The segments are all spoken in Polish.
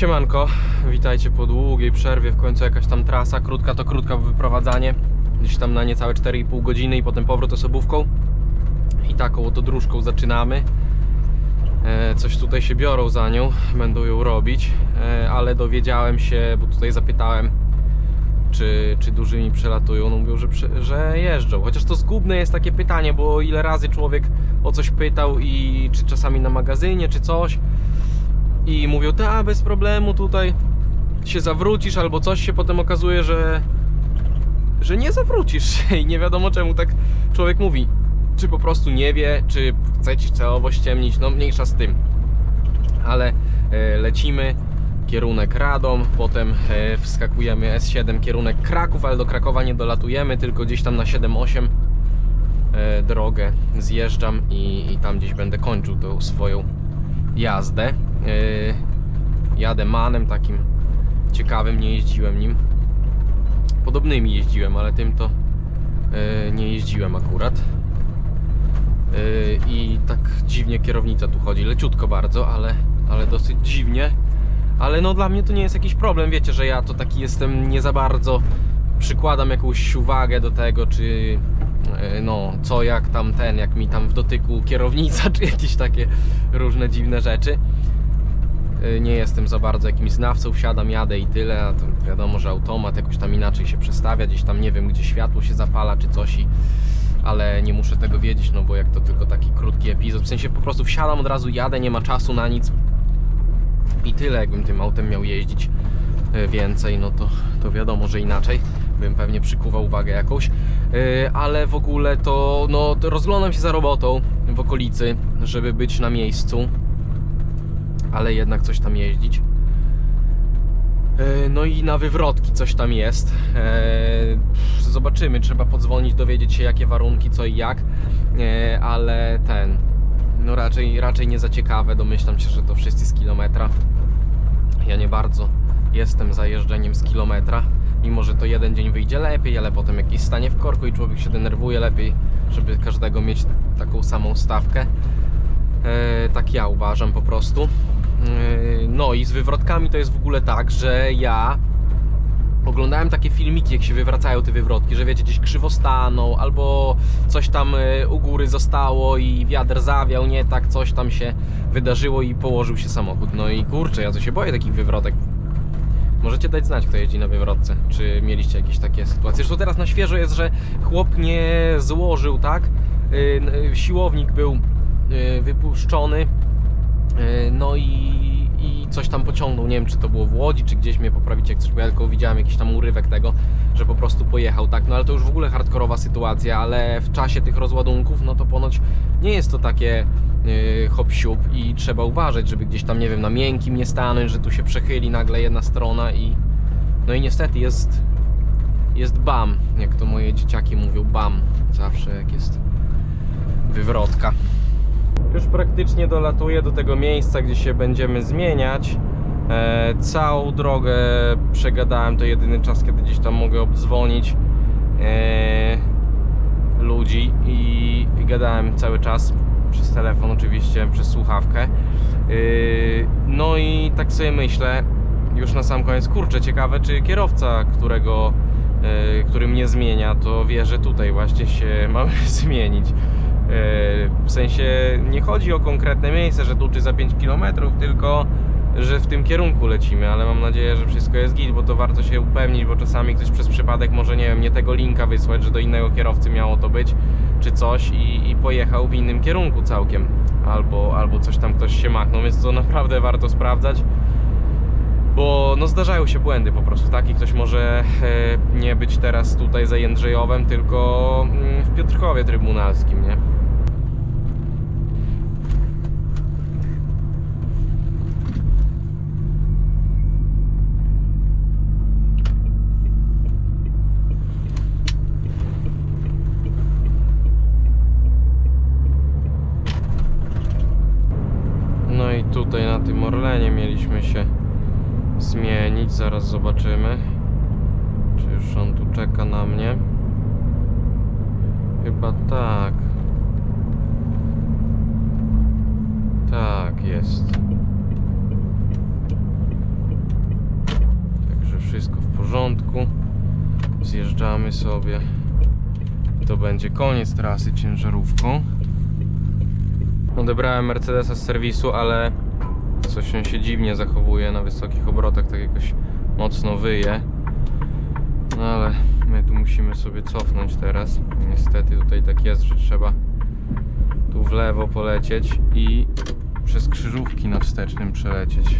Siemanko, witajcie po długiej przerwie, w końcu jakaś tam trasa, krótka to krótka wyprowadzanie, gdzieś tam na niecałe 4,5 godziny i potem powrót osobówką. I taką oto dróżką zaczynamy. E, coś tutaj się biorą za nią, będą ją robić, e, ale dowiedziałem się, bo tutaj zapytałem, czy, czy dużymi przelatują, no mówią, że, że jeżdżą. Chociaż to zgubne jest takie pytanie, bo ile razy człowiek o coś pytał i czy czasami na magazynie, czy coś i mówią, ta bez problemu tutaj się zawrócisz albo coś się potem okazuje, że że nie zawrócisz się i nie wiadomo czemu tak człowiek mówi. Czy po prostu nie wie, czy chce ci celowo ściemnić, no mniejsza z tym. Ale e, lecimy, kierunek Radom, potem e, wskakujemy S7 kierunek Kraków, ale do Krakowa nie dolatujemy, tylko gdzieś tam na 7-8 e, drogę zjeżdżam i, i tam gdzieś będę kończył tą swoją jazdę. E, jadę manem takim ciekawym, nie jeździłem nim. Podobnymi jeździłem, ale tym to e, nie jeździłem akurat. E, I tak dziwnie kierownica tu chodzi, leciutko bardzo, ale, ale dosyć dziwnie. Ale no dla mnie to nie jest jakiś problem, wiecie, że ja to taki jestem nie za bardzo przykładam jakąś uwagę do tego, czy no co jak tam ten, jak mi tam w dotyku kierownica, czy jakieś takie różne dziwne rzeczy. E, Nie jestem za bardzo jakimś znawcą, wsiadam, jadę i tyle, a to wiadomo, że automat jakoś tam inaczej się przestawia, gdzieś tam nie wiem, gdzie światło się zapala czy coś i ale nie muszę tego wiedzieć, no bo jak to tylko taki krótki epizod, w sensie po prostu wsiadam od razu, jadę, nie ma czasu na nic i tyle, jakbym tym autem miał jeździć e, więcej, no to, to wiadomo, że inaczej. Bym pewnie przykuwał uwagę jakąś, E, ale w ogóle to, no, to rozglądam się za robotą w okolicy, żeby być na miejscu, ale jednak coś tam jeździć. E, No i na wywrotki coś tam jest. E, Zobaczymy, trzeba podzwonić, dowiedzieć się jakie warunki, co i jak, E, ale ten, no raczej, raczej nie za ciekawe, domyślam się, że to wszyscy z kilometra. Ja nie bardzo jestem za jeżdżeniem z kilometra, mimo że to jeden dzień wyjdzie lepiej, ale potem jakiś stanie w korku i człowiek się denerwuje lepiej, żeby każdego mieć taką samą stawkę. Tak ja uważam po prostu. E, no i z wywrotkami to jest w ogóle tak, że ja oglądałem takie filmiki, jak się wywracają te wywrotki, że wiecie, gdzieś krzywo staną, albo coś tam e, u góry zostało i wiatr zawiał, nie tak, coś tam się wydarzyło i położył się samochód. No i kurczę, ja to się boję takich wywrotek. Możecie dać znać, kto jeździ na wywrotce, czy mieliście jakieś takie sytuacje. Zresztą teraz na świeżo jest, że chłop nie złożył, tak? Yy, Siłownik był yy, wypuszczony, yy, no i, i coś tam pociągnął. Nie wiem, czy to było w Łodzi, czy gdzieś mnie poprawicie, jak coś, bo ja tylko widziałem jakiś tam urywek tego, że po prostu pojechał, tak? No ale to już w ogóle hardkorowa sytuacja, ale w czasie tych rozładunków, no to ponoć nie jest to takie yy, hop siup i trzeba uważać, żeby gdzieś tam, nie wiem, na miękkim nie stanąć, że tu się przechyli nagle jedna strona i no i niestety jest jest bam, jak to moje dzieciaki mówią, bam, zawsze jak jest wywrotka. Już praktycznie dolatuję do tego miejsca, gdzie się będziemy zmieniać. E, całą drogę przegadałem, to jedyny czas, kiedy gdzieś tam mogę obdzwonić e, ludzi i, i gadałem cały czas przez telefon oczywiście, przez słuchawkę. Yy, No i tak sobie myślę, już na sam koniec, kurczę, ciekawe czy kierowca, którego, yy, który mnie zmienia, to wie, że tutaj właśnie się mamy zmienić. Yy, W sensie nie chodzi o konkretne miejsce, że tu czy za 5 km, tylko że w tym kierunku lecimy, ale mam nadzieję, że wszystko jest git, bo to warto się upewnić, bo czasami ktoś przez przypadek może, nie wiem, nie tego linka wysłać, że do innego kierowcy miało to być, czy coś i, i pojechał w innym kierunku całkiem, albo, albo coś tam ktoś się machnął, więc to naprawdę warto sprawdzać, bo no zdarzają się błędy po prostu, tak? I ktoś może e, nie być teraz tutaj za Jędrzejowem, tylko mm, w Piotrkowie Trybunalskim, nie? No i tutaj na tym Orlenie mieliśmy się zmienić. Zaraz zobaczymy, czy już on tu czeka na mnie. Chyba tak. Tak, jest. wszystko w porządku. Zjeżdżamy sobie. To będzie koniec trasy ciężarówką. Odebrałem Mercedesa z serwisu, ale coś on się dziwnie zachowuje na wysokich obrotach, tak jakoś mocno wyje. No ale my tu musimy sobie cofnąć teraz. Niestety tutaj tak jest, że trzeba tu w lewo polecieć i przez krzyżówki na wstecznym przelecieć.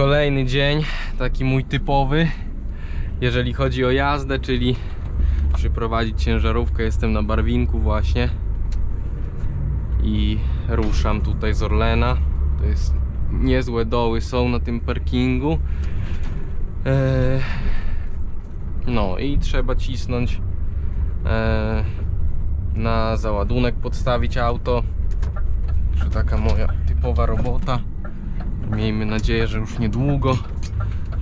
Kolejny dzień, taki mój typowy, jeżeli chodzi o jazdę, czyli przyprowadzić ciężarówkę. Jestem na Barwinku właśnie i ruszam tutaj z Orlena. To jest niezłe doły są na tym parkingu. Eee, no i trzeba cisnąć eee, na załadunek, podstawić auto. Że taka moja typowa robota. Miejmy nadzieję, że już niedługo,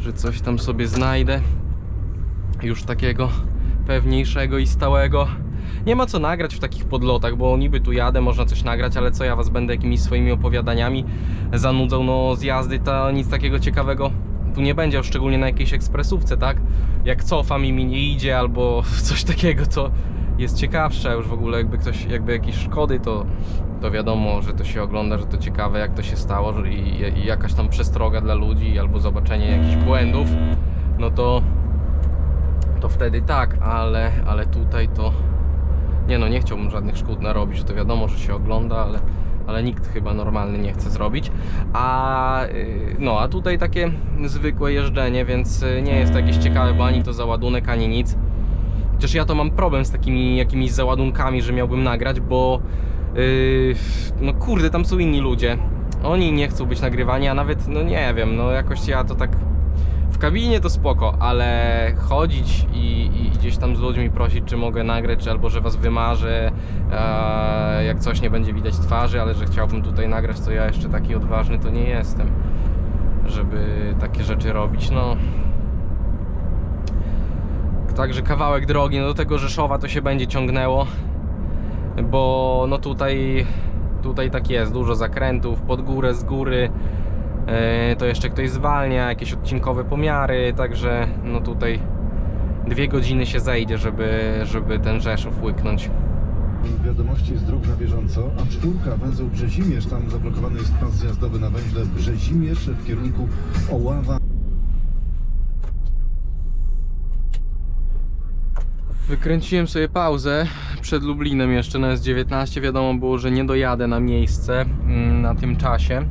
że coś tam sobie znajdę. Już takiego pewniejszego i stałego. Nie ma co nagrać w takich podlotach, bo niby tu jadę, można coś nagrać, ale co ja was będę jakimiś swoimi opowiadaniami zanudzał, no z jazdy to nic takiego ciekawego tu nie będzie, szczególnie na jakiejś ekspresówce, tak? Jak cofam i mi nie idzie albo coś takiego, to jest ciekawsze, a już w ogóle jakby ktoś, jakby jakieś szkody, to, to wiadomo, że to się ogląda, że to ciekawe jak to się stało że i, i jakaś tam przestroga dla ludzi albo zobaczenie jakichś błędów, no to to wtedy tak, ale, ale tutaj to nie no, nie chciałbym żadnych szkód narobić, to wiadomo, że się ogląda, ale, ale nikt chyba normalny nie chce zrobić. A yy, no, a tutaj takie zwykłe jeżdżenie, więc yy, nie jest to jakieś ciekawe, bo ani to załadunek, ani nic. Chociaż ja to mam problem z takimi jakimiś załadunkami, że miałbym nagrać, bo yy, no kurde, tam są inni ludzie. Oni nie chcą być nagrywani, a nawet, no nie wiem, no jakoś ja to tak w kabinie to spoko, ale chodzić i, i gdzieś tam z ludźmi prosić, czy mogę nagrać, czy albo że was wymarzę, e, jak coś nie będzie widać twarzy, ale że chciałbym tutaj nagrać, to ja jeszcze taki odważny to nie jestem, żeby takie rzeczy robić. No. Także kawałek drogi, no do tego Rzeszowa to się będzie ciągnęło, bo no tutaj, tutaj tak jest, dużo zakrętów, pod górę, z góry, E, to jeszcze ktoś zwalnia, jakieś odcinkowe pomiary, także no tutaj dwie godziny się zejdzie, żeby, żeby ten Rzeszów łyknąć. Wiadomości z dróg na bieżąco. A4, węzeł Brzezimierz, tam zablokowany jest pas zjazdowy na węźle Brzezimierz w kierunku Oława. Wykręciłem sobie pauzę przed Lublinem jeszcze na S19. Wiadomo było, że nie dojadę na miejsce mm, na tym czasie,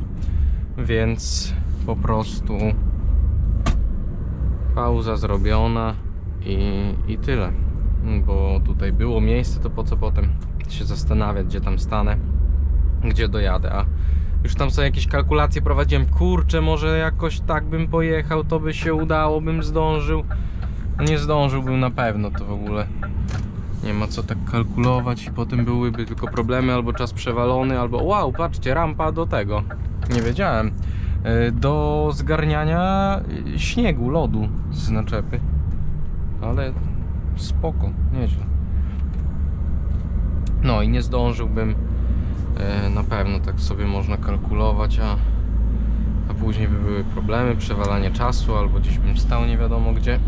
więc po prostu pauza zrobiona i, i tyle. Bo tutaj było miejsce, to po co potem się zastanawiać, gdzie tam stanę, gdzie dojadę. A już tam sobie jakieś kalkulacje prowadziłem. Kurczę, może jakoś tak bym pojechał, to by się udało, bym zdążył. Nie zdążyłbym na pewno to w ogóle. Nie ma co tak kalkulować i potem byłyby tylko problemy albo czas przewalony, albo wow, patrzcie, rampa do tego. Nie wiedziałem. E, Do zgarniania śniegu, lodu z naczepy. Ale spoko, nieźle. No i nie zdążyłbym e, na pewno tak sobie można kalkulować, a, a później by były problemy, przewalanie czasu albo gdzieś bym stał nie wiadomo gdzie.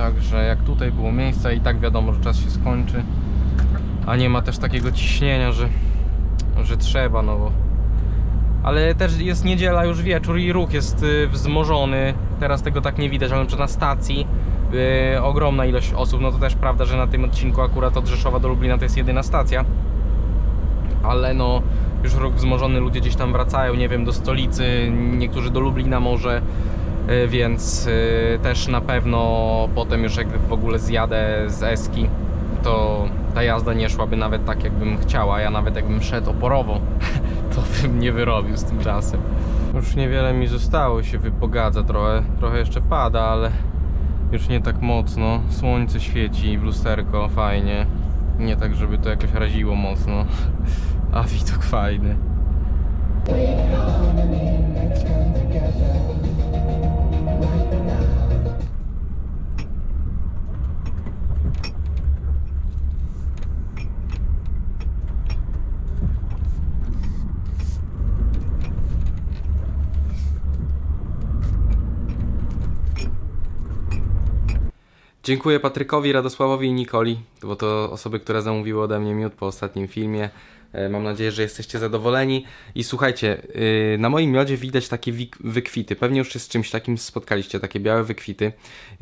Także jak tutaj było miejsce i tak wiadomo, że czas się skończy, a nie ma też takiego ciśnienia, że, że trzeba, no bo. Ale też jest niedziela, już wieczór i ruch jest y, wzmożony. Teraz tego tak nie widać, ale na na stacji y, ogromna ilość osób. No to też prawda, że na tym odcinku akurat od Rzeszowa do Lublina to jest jedyna stacja. Ale no już ruch wzmożony, ludzie gdzieś tam wracają, nie wiem, do stolicy, niektórzy do Lublina może. Y, więc y, też na pewno potem już jak w ogóle zjadę z Eski, to ta jazda nie szłaby nawet tak jakbym chciała. Ja nawet jakbym szedł oporowo, to bym nie wyrobił z tym czasem. Już niewiele mi zostało, się wypogadza trochę, trochę jeszcze pada, ale już nie tak mocno. Słońce świeci w lusterko, fajnie. Nie tak, żeby to jakoś raziło mocno, a widok fajny. Dziękuję Patrykowi, Radosławowi i Nikoli, bo to osoby, które zamówiły ode mnie miód po ostatnim filmie. E, Mam nadzieję, że jesteście zadowoleni. I słuchajcie, yy, na moim miodzie widać takie wykwity. Pewnie już się z czymś takim spotkaliście, takie białe wykwity.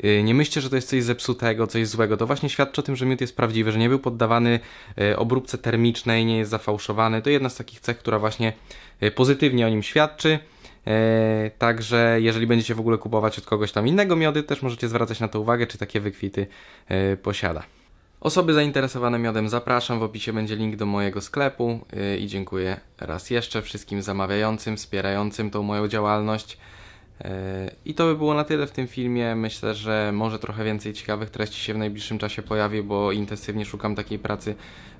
Yy, Nie myślcie, że to jest coś zepsutego, coś złego. To właśnie świadczy o tym, że miód jest prawdziwy, że nie był poddawany yy, obróbce termicznej, nie jest zafałszowany. To jedna z takich cech, która właśnie pozytywnie o nim świadczy. E, Także jeżeli będziecie w ogóle kupować od kogoś tam innego miody, też możecie zwracać na to uwagę, czy takie wykwity e, posiada. Osoby zainteresowane miodem zapraszam, w opisie będzie link do mojego sklepu e, i dziękuję raz jeszcze wszystkim zamawiającym, wspierającym tą moją działalność. I to by było na tyle w tym filmie. Myślę, że może trochę więcej ciekawych treści się w najbliższym czasie pojawi, bo intensywnie szukam takiej pracy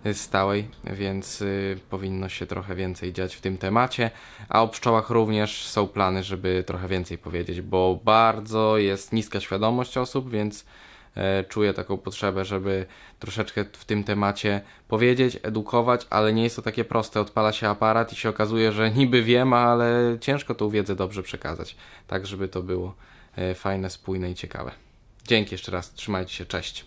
y, stałej, więc y, powinno się trochę więcej dziać w tym temacie. A o pszczołach również są plany, żeby trochę więcej powiedzieć, bo bardzo jest niska świadomość osób, więc czuję taką potrzebę, żeby troszeczkę w tym temacie powiedzieć, edukować, ale nie jest to takie proste. Odpala się aparat i się okazuje, że niby wiem, ale ciężko tą wiedzę dobrze przekazać, tak żeby to było e, fajne, spójne i ciekawe. Dzięki jeszcze raz, trzymajcie się, cześć.